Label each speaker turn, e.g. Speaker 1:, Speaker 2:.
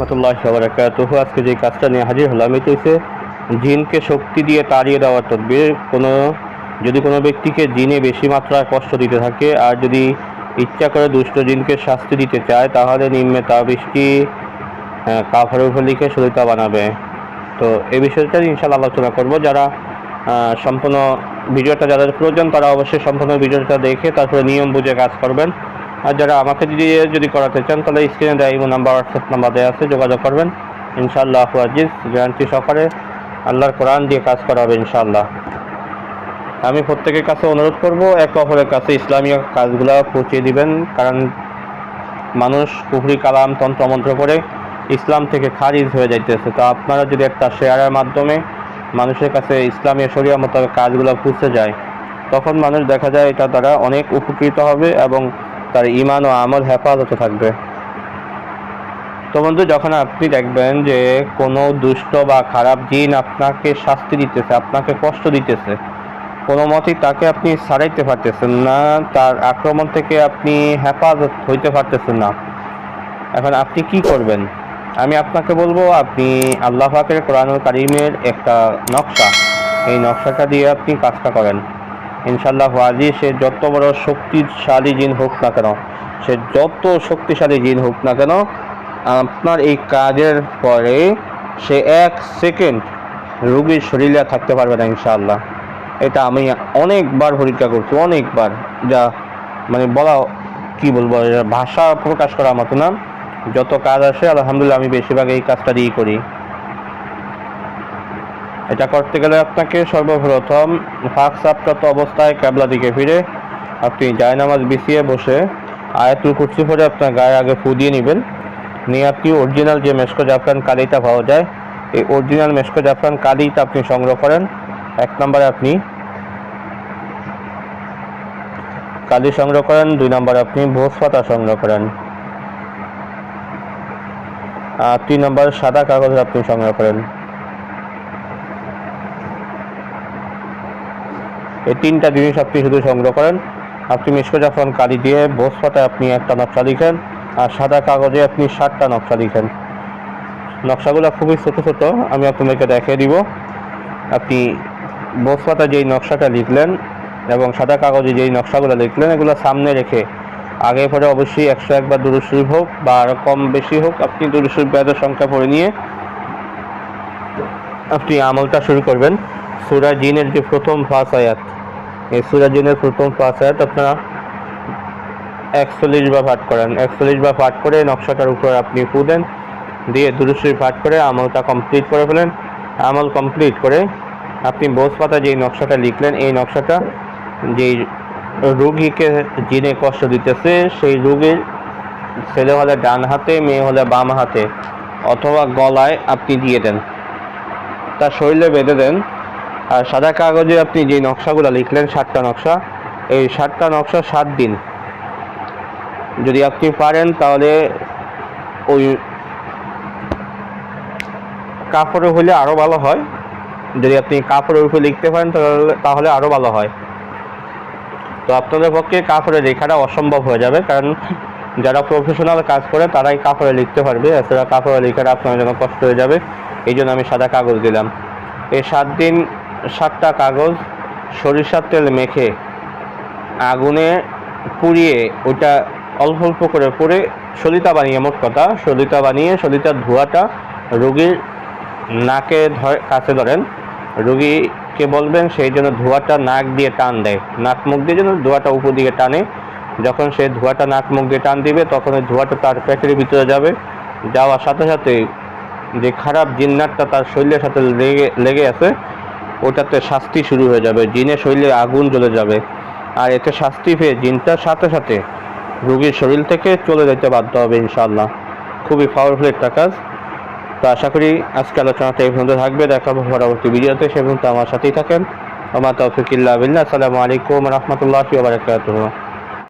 Speaker 1: রহমতুল্লাহ বারাকাতুহু আজকে যে কাজটা নিয়ে হাজির হলাম, এটা হচ্ছে জিনকে শক্তি দিয়ে তাড়িয়ে দেওয়ার তদবির। কোনো, যদি কোনো ব্যক্তিকে জিনে বেশি মাত্রায় কষ্ট দিতে থাকে আর যদি ইচ্ছা করে দুষ্ট জিনকে শাস্তি দিতে চায়, তাহলে নিম্নে তাবিজটি কাফারের উপর লিখে সরিতা বানাবে। তো এই বিষয়টা ইনশাল্লাহ আলোচনা করব। যারা সম্পূর্ণ ভিডিওটা যাদের প্রয়োজন, তারা অবশ্যই সম্পূর্ণ ভিডিওটা দেখে তারপরে নিয়ম বুঝে কাজ করবেন। আর যারা আমাকে দিয়ে যদি করাতে চান, তাহলে স্ক্রিনে দেয় ইমো নাম্বার হোয়াটসঅ্যাপ নাম্বার দেওয়া আছে, যোগাযোগ করবেন। ইনশাআল্লাহ আজিজ, গ্যারান্টি সহকারে আল্লাহর কোরআন দিয়ে কাজ করা হবে ইনশাআল্লাহ। আমি প্রত্যেকের কাছে অনুরোধ করব, এক অপরের কাছে ইসলামীয় কাজগুলো পৌঁছে দিবেন, কারণ মানুষ পুকুরি কালাম তন্ত্রমন্ত্র করে ইসলাম থেকে খারিজ হয়ে যাইতেছে। তো আপনারা যদি একটা শেয়ারের মাধ্যমে মানুষের কাছে ইসলামী শরিয়া মোতাবেক কাজগুলো পৌঁছে যায়, তখন মানুষ দেখা যায় এটা দ্বারা অনেক উপকৃত হবে এবং তার ইমান ও আমল হেফাজতে থাকবে। তো বন্ধু, যখন আপনি দেখবেন যে কোনো দুষ্ট বা খারাপ জিন আপনাকে শাস্তি দিতেছে, আপনাকে কষ্ট দিতেছে, কোনো মতেই তাকে আপনি সারাইতে পারতেছেন না, তার আক্রমণ থেকে আপনি হেফাজত হইতে পারতেছেন না। এখন আপনি কি করবেন? আমি আপনাকে বলব, আপনি আল্লাহ পাকের কোরআনুল কারিমের একটা নকশা। এই নকশাটা দিয়ে আপনি কাজটা করেন। ইনশাল্লাহ আজি সে যত বড় শক্তিশালী জিন হোক না কেন, সে যত শক্তিশালী জিন হোক না কেন, আপনার এই কাজের পরে সে এক সেকেন্ড রুগীর শরীরে থাকতে পারবে না ইনশাআল্লাহ। এটা আমি অনেকবার পরীক্ষা করছি, অনেকবার, যা মানে বলা কি বলব ভাষা প্রকাশ করা মতো না। যত কাজ আসে, আলহামদুলিল্লাহ আমি বেশিরভাগ এই কাজটা দিয়েই করি। এটা করতে গেলে আপনাকে সর্বপ্রথম ফাঁক সাপ্রাপ্ত অবস্থায় ক্যাবলা দিকে ফিরে আপনি জায়নামাজ বিছিয়ে বসে আয়াতুল কুর্সি পরে আপনার গায়ে আগে ফু দিয়ে নেবেন। নিয়ে আপনি অরিজিনাল যে মেসকো জাফরান কালিটা পাওয়া যায়, এই অরিজিনাল মেসকো জাফরান কালিটা আপনি সংগ্রহ করেন। এক নম্বরে আপনি কালি সংগ্রহ করেন, দুই নম্বরে আপনি ভোজ পাতা সংগ্রহ করেন। আর তিন নম্বর সাদা কাগজ আপনি সংগ্রহ করেন। এই তিনটা জিনিস আপনি শুধু সংগ্রহ করেন। আপনি মিশকো জাফরান কালি দিয়ে বোস পাতায় আপনি একটা নকশা লিখেন, আর সাদা কাগজে আপনি ষাটটা নকশা লিখেন। নকশাগুলো খুবই ছোটো ছোটো, আমি আপনাদেরকে দেখিয়ে দিব। আপনি বোস পাতায় যেই নকশাটা লিখলেন এবং সাদা কাগজে যেই নকশাগুলো লিখলেন, এগুলো সামনে রেখে আগে পরে অবশ্যই একশো একবার দুরুশরীফ হোক বা আরও কম বেশি হোক, আপনি দুরুশরীফ ব্যাধের সংখ্যা পড়ে নিয়ে আপনি আমলটা শুরু করবেন। সুরা জিনের যে প্রথম ফাঁস আয়াত, এই সুরা জিনের প্রথম ফাঁস আয়াত আপনারা একচল্লিশ বা পাঠ করেন। একচল্লিশ বা পাঠ করে নকশাটার উপর আপনি ফু দেন, দিয়ে দুরুশ্রী পাঠ করে আমলটা কমপ্লিট করে ফেলেন। আমল কমপ্লিট করে আপনি বোস পাতা যেই নকশাটা লিখলেন, এই নকশাটা যেই রুগীকে জিনে কষ্ট দিতেছে, সেই রুগীর ছেলে হলে ডান হাতে মেয়ে হলে বাম হাতে অথবা গলায় আপনি দিয়ে দেন। তার শরীরে বেঁধে দেন। আর সাদা কাগজে আপনি যে নকশাগুলো লিখলেন, সাতটা নকশা, এই সাতটা নকশা সাত দিন। যদি আপনি পারেন তাহলে ওই কাপড়ে হলে আরও ভালো হয়। যদি আপনি কাপড়ের উপরে লিখতে পারেন তাহলে তাহলে আরও ভালো হয়। তো আপনাদের পক্ষে কাপড়ের লেখাটা অসম্ভব হয়ে যাবে, কারণ যারা প্রফেশনাল কাজ করে তারাই কাপড়ে লিখতে পারবে, এছাড়া কাপড়ে লেখাটা আপনার জন্য কষ্ট হয়ে যাবে। এই জন্য আমি সাদা কাগজ দিলাম। এই সাত দিন সাতটা কাগজ, সরিষার তেল মেখে আগুনে পুড়িয়ে ওটা অল্প অল্প করে পুড়ে সলিতা বানিয়ে, মোট কথা সলিতা বানিয়ে, সলিতার ধোঁয়াটা রোগীর নাকে কাছে ধরেন, রোগীকে বলবেন সেই জন্য ধোঁয়াটা নাক দিয়ে টান দেয়। নাক মুখ দিয়ে যেন ধোঁয়াটা উপর দিকে টানে। যখন সে ধোঁয়াটা নাক মুখ দিয়ে টান দিবে, তখন ওই ধোঁয়াটা তার পেটের ভিতরে যাবে। যাওয়ার সাথে সাথে যে খারাপ জিন্নাতটা তার শরীরের সাথে লেগে লেগে আছে ওটাতে শাস্তি শুরু হয়ে যাবে জিনের শরীরে আগুন জ্বলে যাবে। আর এতে শাস্তি পেয়ে জিনটার সাথে সাথে রুগীর শরীর থেকে চলে যেতে বাধ্য হবে ইনশাল্লাহ খুবই পাওয়ারফুল একটা কাজ। তো আশা করি আজকে আলোচনাটা এই পর্যন্ত থাকবে, দেখাবো পরবর্তী ভিডিওতে, সে পর্যন্ত আমার সাথেই থাকেন। আমার তফিকিল্লা বিল্লাহ, আসসালামু আলাইকুম রহমতুল্লাহ বারকাতুহ।